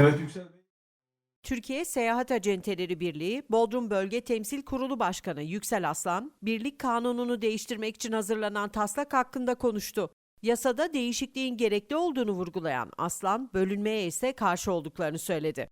Evet Yüksel Bey. Türkiye Seyahat Acenteleri Birliği, Bodrum Bölge Temsil Kurulu Başkanı Yüksel Aslan, birlik kanununu değiştirmek için hazırlanan taslak hakkında konuştu. Yasada değişikliğin gerekli olduğunu vurgulayan Aslan, bölünmeye ise karşı olduklarını söyledi.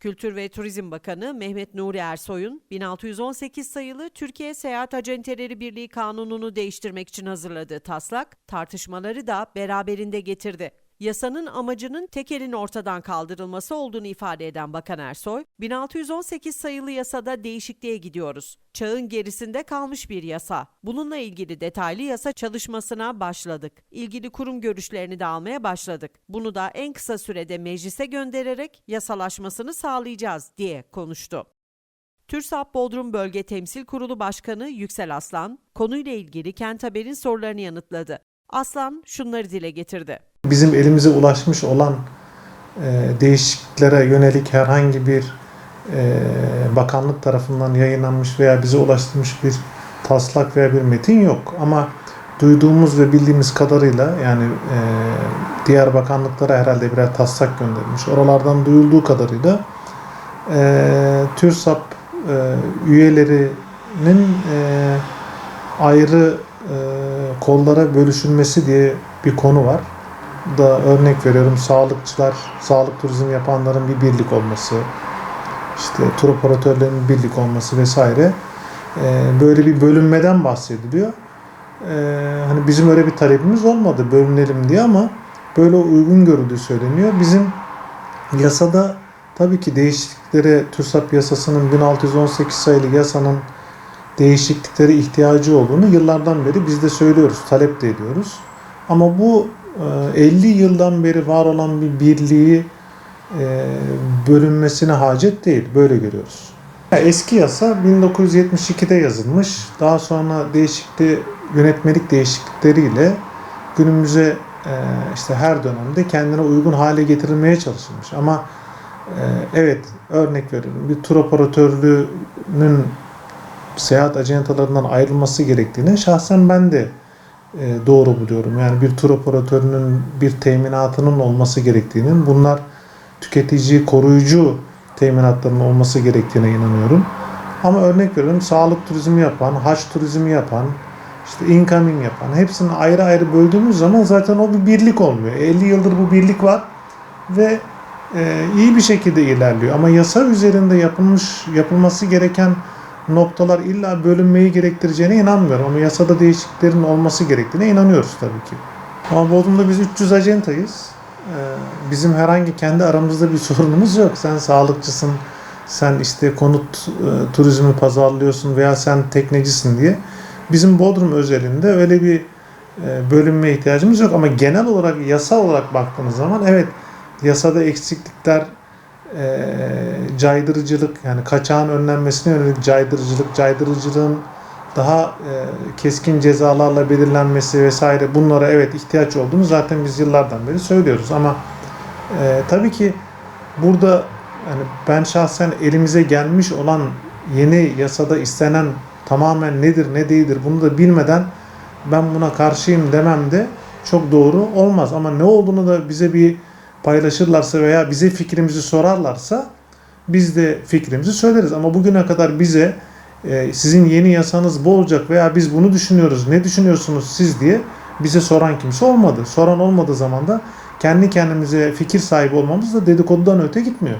Kültür ve Turizm Bakanı Mehmet Nuri Ersoy'un 1618 sayılı Türkiye Seyahat Acenteleri Birliği kanununu değiştirmek için hazırladığı taslak tartışmaları da beraberinde getirdi. Yasanın amacının tekelin ortadan kaldırılması olduğunu ifade eden Bakan Ersoy, 1618 sayılı yasada değişikliğe gidiyoruz. Çağın gerisinde kalmış bir yasa. Bununla ilgili detaylı yasa çalışmasına başladık. İlgili kurum görüşlerini de almaya başladık. Bunu da en kısa sürede meclise göndererek yasalaşmasını sağlayacağız diye konuştu. TÜRSAP Bodrum Bölge Temsil Kurulu Başkanı Yüksel Aslan, konuyla ilgili Kent Haber'in sorularını yanıtladı. Aslan şunları dile getirdi. Bizim elimize ulaşmış olan e, değişikliklere yönelik herhangi bir e, bakanlık tarafından yayınlanmış veya bize ulaştırmış bir taslak veya bir metin yok. Ama duyduğumuz ve bildiğimiz kadarıyla yani e, diğer bakanlıklara herhalde birer taslak göndermiş. Oralardan duyulduğu kadarıyla e, TÜRSAP e, üyelerinin e, ayrı e, kollara bölüşülmesi diye bir konu var da örnek veriyorum sağlıkçılar, sağlık turizm yapanların bir birlik olması, işte tur operatörlerinin birlik olması vesaire Ee, böyle bir bölünmeden bahsediliyor. Ee, hani bizim öyle bir talebimiz olmadı bölünelim diye ama böyle uygun görüldüğü söyleniyor. Bizim yasada tabii ki değişikliklere TÜRSAP yasasının 1618 sayılı yasanın değişikliklere ihtiyacı olduğunu yıllardan beri biz de söylüyoruz, talep de ediyoruz. Ama bu e, 50 yıldan beri var olan bir birliği e, bölünmesine hacet değil. Böyle görüyoruz. Eski yasa 1972'de yazılmış. Daha sonra değişikliği, yönetmelik değişiklikleriyle günümüze e, işte her dönemde kendine uygun hale getirilmeye çalışılmış. Ama e, evet örnek veriyorum bir tur operatörlüğünün seyahat acentalarından ayrılması gerektiğini şahsen ben de e, doğru buluyorum. Yani bir tur operatörünün bir teminatının olması gerektiğinin bunlar tüketici koruyucu teminatların olması gerektiğine inanıyorum. Ama örnek veriyorum sağlık turizmi yapan, haç turizmi yapan, işte incoming yapan hepsini ayrı ayrı böldüğümüz zaman zaten o bir birlik olmuyor. 50 yıldır bu birlik var ve e, iyi bir şekilde ilerliyor. Ama yasa üzerinde yapılmış yapılması gereken noktalar illa bölünmeyi gerektireceğine inanmıyorum. Ama yasada değişikliklerin olması gerektiğine inanıyoruz tabii ki. Ama Bodrum'da biz 300 acentayız. Ee, Bizim herhangi kendi aramızda bir sorunumuz yok. Sen sağlıkçısın, sen işte konut e, turizmi pazarlıyorsun veya sen teknecisin diye. Bizim Bodrum özelinde öyle bir e, bölünme ihtiyacımız yok. Ama genel olarak yasa olarak baktığımız zaman evet yasada eksiklikler e, caydırıcılık yani kaçağın önlenmesine yönelik caydırıcılık, caydırıcılığın daha e, keskin cezalarla belirlenmesi vesaire bunlara evet ihtiyaç olduğunu zaten biz yıllardan beri söylüyoruz. Ama e, tabii ki burada yani ben şahsen elimize gelmiş olan yeni yasada istenen tamamen nedir ne değildir bunu da bilmeden ben buna karşıyım demem de çok doğru olmaz. Ama ne olduğunu da bize bir paylaşırlarsa veya bize fikrimizi sorarlarsa biz de fikrimizi söyleriz. Ama bugüne kadar bize e, sizin yeni yasanız bu olacak veya biz bunu düşünüyoruz, ne düşünüyorsunuz siz diye bize soran kimse olmadı. Soran olmadığı zaman da kendi kendimize fikir sahibi olmamız da dedikodudan öte gitmiyor.